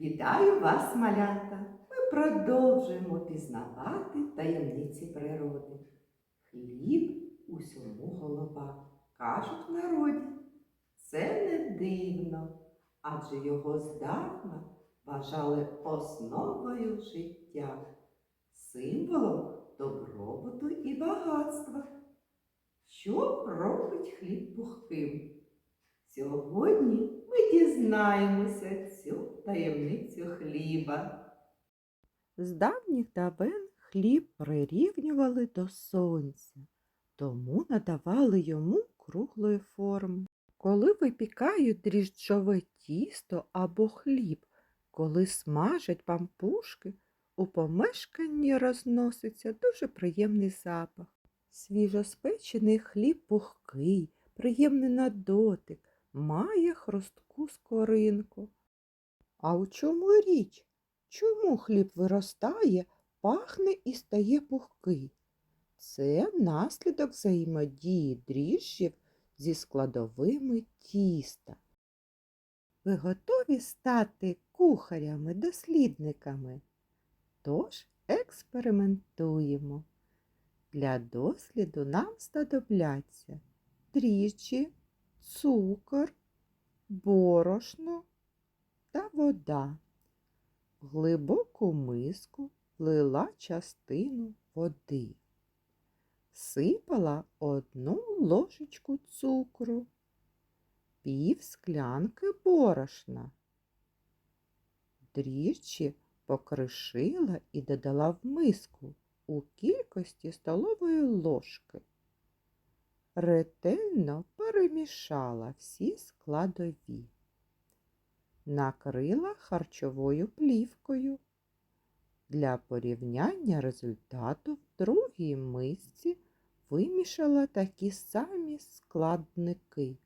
Вітаю вас, малята! Ми продовжуємо пізнавати таємниці природи. Хліб усьому голова, кажуть в народі. Це не дивно, адже його здавна вважали основою життя, символом добробуту і багатства. Що робить хліб пухким? Сьогодні ми дізнаємося цю таємницю хліба. З давніх давен хліб прирівнювали до сонця, тому надавали йому круглої форми. Коли випікають дріжджове тісто або хліб, коли смажать пампушки, у помешканні розноситься дуже приємний запах. Свіжоспечений хліб пухкий, приємний на дотик, має хрустку скоринку. А у чому річ? Чому хліб виростає, пахне і стає пухкий? Це наслідок взаємодії дріжджів зі складовими тіста. Ви готові стати кухарями-дослідниками? Тож експериментуємо. Для досліду нам знадобляться дріжджі, цукор, борошно та вода. В глибоку миску влила частину води. Сипала одну ложечку цукру, пів склянки борошна. Дріжджі покришила і додала в миску у кількості столової ложки. Ретельно перемішала всі складові. Накрила харчовою плівкою. Для порівняння результату в другій мисці вимішала такі самі складники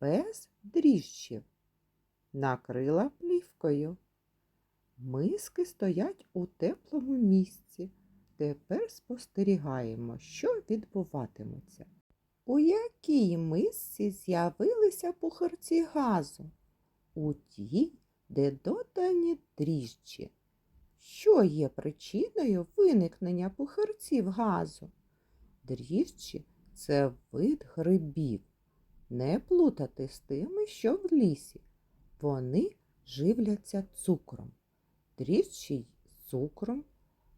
без дріжджів. Накрила плівкою. Миски стоять у теплому місці. Тепер спостерігаємо, що відбуватиметься. У якій мисці з'явилися пухарці газу? У тій, де додані дріжджі. Що є причиною виникнення пухарців газу? Дріжджі – це вид грибів. Не плутати з тими, що в лісі. Вони живляться цукром. Дріжджі з цукром,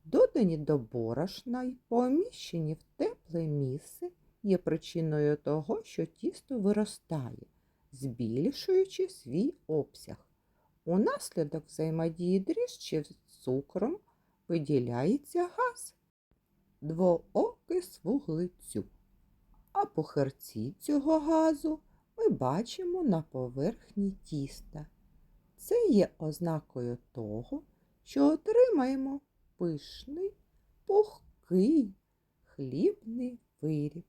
додані до борошна й поміщені в тепле місце, є причиною того, що тісто виростає, збільшуючи свій обсяг. Унаслідок взаємодії дріжджів з цукром виділяється газ двоокис вуглецю. А пухарці цього газу ми бачимо на поверхні тіста. Це є ознакою того, що отримаємо пишний, пухкий хлібний виріб.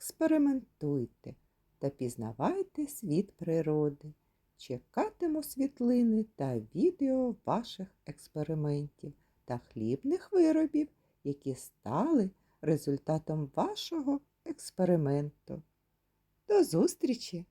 Експериментуйте та пізнавайте світ природи. Чекатиму світлини та відео ваших експериментів та хлібних виробів, які стали результатом вашого експерименту. До зустрічі!